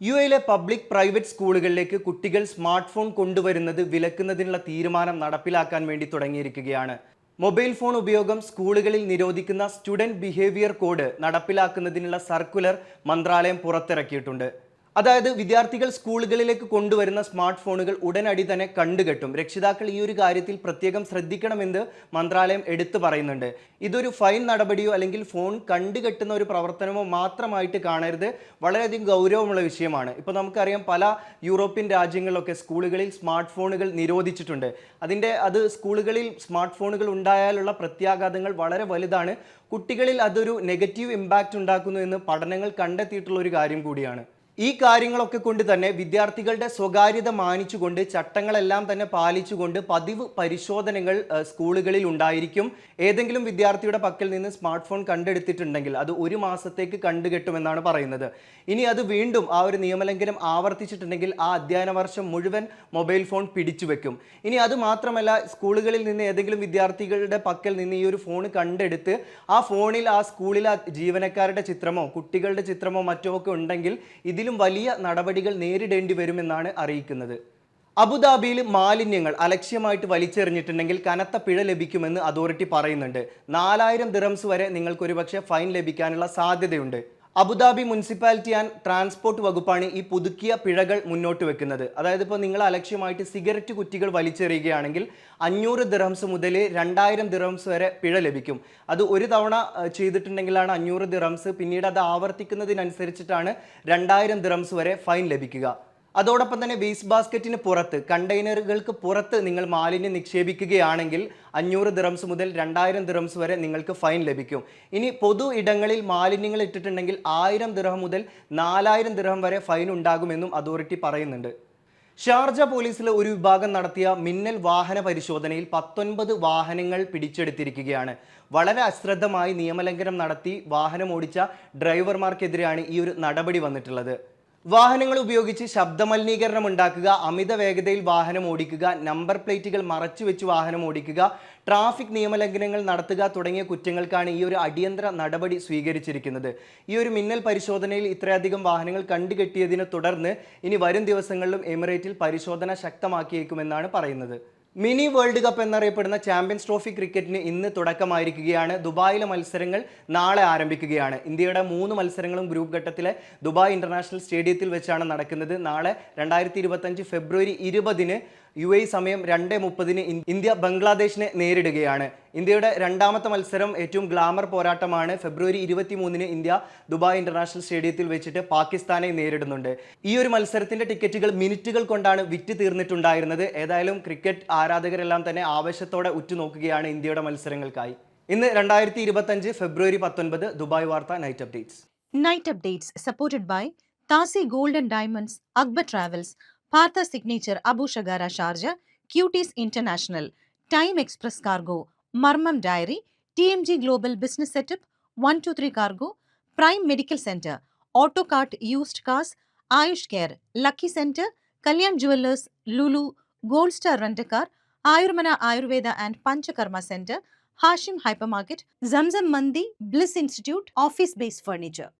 U എയിലെ public private സ്കൂളുകളിലേക്ക് കുട്ടികൾ സ്മാർട്ട് ഫോൺ കൊണ്ടുവരുന്നത് വിലക്കുന്നതിനുള്ള തീരുമാനം നടപ്പിലാക്കാൻ വേണ്ടി തുടങ്ങിയിരിക്കുകയാണ്. മൊബൈൽ ഫോൺ ഉപയോഗം സ്കൂളുകളിൽ നിരോധിക്കുന്ന സ്റ്റുഡന്റ് ബിഹേവിയർ കോഡ് നടപ്പിലാക്കുന്നതിനുള്ള സർക്കുലർ മന്ത്രാലയം പുറത്തിറക്കിയിട്ടുണ്ട്. അതായത് വിദ്യാർത്ഥികൾ സ്കൂളുകളിലേക്ക് കൊണ്ടുവരുന്ന സ്മാർട്ട് ഫോണുകൾ ഉടനടി തന്നെ കണ്ടുകെട്ടും. രക്ഷിതാക്കൾ ഈ ഒരു കാര്യത്തിൽ പ്രത്യേകം ശ്രദ്ധിക്കണമെന്ന് മന്ത്രാലയം എടുത്തു പറയുന്നുണ്ട്. ഇതൊരു ഫൈൻ നടപടിയോ അല്ലെങ്കിൽ ഫോൺ കണ്ടുകെട്ടുന്ന ഒരു പ്രവർത്തനമോ മാത്രമായിട്ട് കാണരുത്. വളരെയധികം ഗൗരവമുള്ള വിഷയമാണ്. ഇപ്പോൾ നമുക്കറിയാം പല യൂറോപ്യൻ രാജ്യങ്ങളിലൊക്കെ സ്കൂളുകളിൽ സ്മാർട്ട് ഫോണുകൾ നിരോധിച്ചിട്ടുണ്ട്. അതിന്റെ അത് സ്കൂളുകളിൽ സ്മാർട്ട് ഫോണുകൾ ഉണ്ടായാലുള്ള പ്രത്യാഘാതങ്ങൾ വളരെ വലുതാണ്. കുട്ടികളിൽ അതൊരു നെഗറ്റീവ് ഇമ്പാക്റ്റ് ഉണ്ടാക്കുന്നു എന്ന് പഠനങ്ങൾ കണ്ടെത്തിയിട്ടുള്ള ഒരു കാര്യം കൂടിയാണ്. ഈ കാര്യങ്ങളൊക്കെ കൊണ്ട് തന്നെ വിദ്യാർത്ഥികളുടെ സ്വകാര്യത മാനിച്ചുകൊണ്ട് ചട്ടങ്ങളെല്ലാം തന്നെ പാലിച്ചുകൊണ്ട് പതിവ് പരിശോധനകൾ സ്കൂളുകളിൽ ഉണ്ടായിരിക്കും. ഏതെങ്കിലും വിദ്യാർത്ഥിയുടെ പക്കൽ നിന്ന് സ്മാർട്ട് ഫോൺ കണ്ടെടുത്തിട്ടുണ്ടെങ്കിൽ അത് ഒരു മാസത്തേക്ക് കണ്ടുകെട്ടുമെന്നാണ് പറയുന്നത്. ഇനി അത് വീണ്ടും ആ ഒരു നിയമലംഘനം ആവർത്തിച്ചിട്ടുണ്ടെങ്കിൽ ആ അധ്യയന വർഷം മുഴുവൻ മൊബൈൽ ഫോൺ പിടിച്ചു വെക്കും. ഇനി അത് മാത്രമല്ല സ്കൂളുകളിൽ നിന്ന് ഏതെങ്കിലും വിദ്യാർത്ഥികളുടെ പക്കൽ നിന്ന് ഈ ഒരു ഫോൺ കണ്ടെടുത്ത് ആ ഫോണിൽ ആ സ്കൂളിലെ ജീവനക്കാരുടെ ചിത്രമോ കുട്ടികളുടെ ചിത്രമോ മറ്റോ ഒക്കെ ഉണ്ടെങ്കിൽ ഇതിലും വലിയ നടപടികൾ നേരിടേണ്ടി വരുമെന്നാണ് അറിയിക്കുന്നത്. അബുദാബിയിൽ മാലിന്യങ്ങൾ അലക്ഷ്യമായിട്ട് വലിച്ചെറിഞ്ഞിട്ടുണ്ടെങ്കിൽ കനത്ത പിഴ ലഭിക്കുമെന്ന് അതോറിറ്റി പറയുന്നുണ്ട്. നാലായിരം ദിറംസ് വരെ നിങ്ങൾക്ക് പക്ഷേ ഫൈൻ ലഭിക്കാനുള്ള സാധ്യതയുണ്ട്. അബുദാബി മുനിസിപ്പാലിറ്റി ആൻഡ് ട്രാൻസ്പോർട്ട് വകുപ്പാണ് ഈ പുതുക്കിയ പിഴകൾ മുന്നോട്ട് വെക്കുന്നത്. അതായത് ഇപ്പോൾ നിങ്ങൾ അലക്ഷ്യമായിട്ട് സിഗരറ്റ് കുറ്റികൾ വലിച്ചെറിയുകയാണെങ്കിൽ അഞ്ഞൂറ് ദിർഹംസ് മുതൽ രണ്ടായിരം ദിർഹംസ് വരെ പിഴ ലഭിക്കും. അത് ഒരു തവണ ചെയ്തിട്ടുണ്ടെങ്കിലാണ് അഞ്ഞൂറ് ദിർഹംസ്. പിന്നീട് അത് ആവർത്തിക്കുന്നതിനനുസരിച്ചിട്ടാണ് രണ്ടായിരം ദിർഹംസ് വരെ ഫൈൻ ലഭിക്കുക. അതോടൊപ്പം തന്നെ വേസ്റ്റ് ബാസ്ക്കറ്റിന് പുറത്ത് കണ്ടെയ്നറുകൾക്ക് പുറത്ത് നിങ്ങൾ മാലിന്യം നിക്ഷേപിക്കുകയാണെങ്കിൽ അഞ്ഞൂറ് ദിറംസ് മുതൽ രണ്ടായിരം ദിറംസ് വരെ നിങ്ങൾക്ക് ഫൈൻ ലഭിക്കും. ഇനി പൊതു ഇടങ്ങളിൽ മാലിന്യങ്ങൾ ഇട്ടിട്ടുണ്ടെങ്കിൽ ആയിരം ദിർഹം മുതൽ നാലായിരം ദിർഹം വരെ ഫൈൻ ഉണ്ടാകുമെന്നും അതോറിറ്റി പറയുന്നുണ്ട്. ഷാർജ പോലീസിലെ ഒരു വിഭാഗം നടത്തിയ മിന്നൽ വാഹന പരിശോധനയിൽ പത്തൊൻപത് വാഹനങ്ങൾ പിടിച്ചെടുത്തിരിക്കുകയാണ്. വളരെ അശ്രദ്ധമായി നിയമലംഘനം നടത്തി വാഹനം ഓടിച്ച ഡ്രൈവർമാർക്കെതിരെയാണ് ഈ ഒരു നടപടി വന്നിട്ടുള്ളത്. വാഹനങ്ങൾ ഉപയോഗിച്ച് ശബ്ദമലിനീകരണം ഉണ്ടാക്കുക അമിത വേഗതയിൽ വാഹനം ഓടിക്കുക നമ്പർ പ്ലേറ്റുകൾ മറച്ചു വെച്ച് വാഹനം ഓടിക്കുക ട്രാഫിക് നിയമലംഘനങ്ങൾ നടത്തുക തുടങ്ങിയ കുറ്റങ്ങൾക്കാണ് ഈ ഒരു അടിയന്തര നടപടി സ്വീകരിച്ചിരിക്കുന്നത്. ഈ ഒരു മിന്നൽ പരിശോധനയിൽ ഇത്രയധികം വാഹനങ്ങൾ കണ്ടുകെട്ടിയതിനെ തുടർന്ന് ഇനി വരും ദിവസങ്ങളിലും എമിറേറ്റിൽ പരിശോധന ശക്തമാക്കിയേക്കുമെന്നാണ് പറയുന്നത്. മിനി വേൾഡ് കപ്പ് എന്നറിയപ്പെടുന്ന ചാമ്പ്യൻസ് ട്രോഫി ക്രിക്കറ്റിന് ഇന്ന് തുടക്കമായിരിക്കുകയാണ്. ദുബായിലെ മത്സരങ്ങൾ നാളെ ആരംഭിക്കുകയാണ്. ഇന്ത്യയുടെ മൂന്ന് മത്സരങ്ങളും ഗ്രൂപ്പ് ഘട്ടത്തിലെ ദുബായ് ഇന്റർനാഷണൽ സ്റ്റേഡിയത്തിൽ വെച്ചാണ് നടക്കുന്നത്. നാളെ രണ്ടായിരത്തി ഫെബ്രുവരി ഇരുപതിന് യു എ സമയം രണ്ട് മുപ്പതിന് ഇന്ത്യ ബംഗ്ലാദേശിനെ നേരിടുകയാണ്. ഇന്ത്യയുടെ രണ്ടാമത്തെ മത്സരം ഏറ്റവും ഗ്ലാമർ പോരാട്ടമാണ്. ഫെബ്രുവരി ഇരുപത്തി മൂന്നിന് ഇന്ത്യ ദുബായ് ഇന്റർനാഷണൽ സ്റ്റേഡിയത്തിൽ വെച്ചിട്ട് പാകിസ്ഥാനെ നേരിടുന്നുണ്ട്. ഈ ഒരു മത്സരത്തിന്റെ ടിക്കറ്റുകൾ മിനിറ്റുകൾ കൊണ്ടാണ് വിറ്റ് തീർന്നിട്ടുണ്ടായിരുന്നത്. ഏതായാലും ക്രിക്കറ്റ് ആരാധകരെല്ലാം തന്നെ ആവേശത്തോടെ ഉറ്റുനോക്കുകയാണ് ഇന്ത്യയുടെ മത്സരങ്ങൾക്കായി. ഇന്ന് രണ്ടായിരത്തി ഇരുപത്തഞ്ച് ഫെബ്രുവരി പത്തൊൻപത് ദുബായ് വാർത്ത night updates night updates supported by താസി golden diamonds Akbar travels TMG Global Business Setup, 123 Cargo, Prime Medical Center, Autocart Used Cars, Ayush Care, Lucky Center, Kalyan Jewelers, Lulu, Gold Star Rent-A-Car, Ayurmana Ayurveda and Panchakarma Center, Hashim Hypermarket, Zamzam Mandi, Bliss Institute, Office Based Furniture.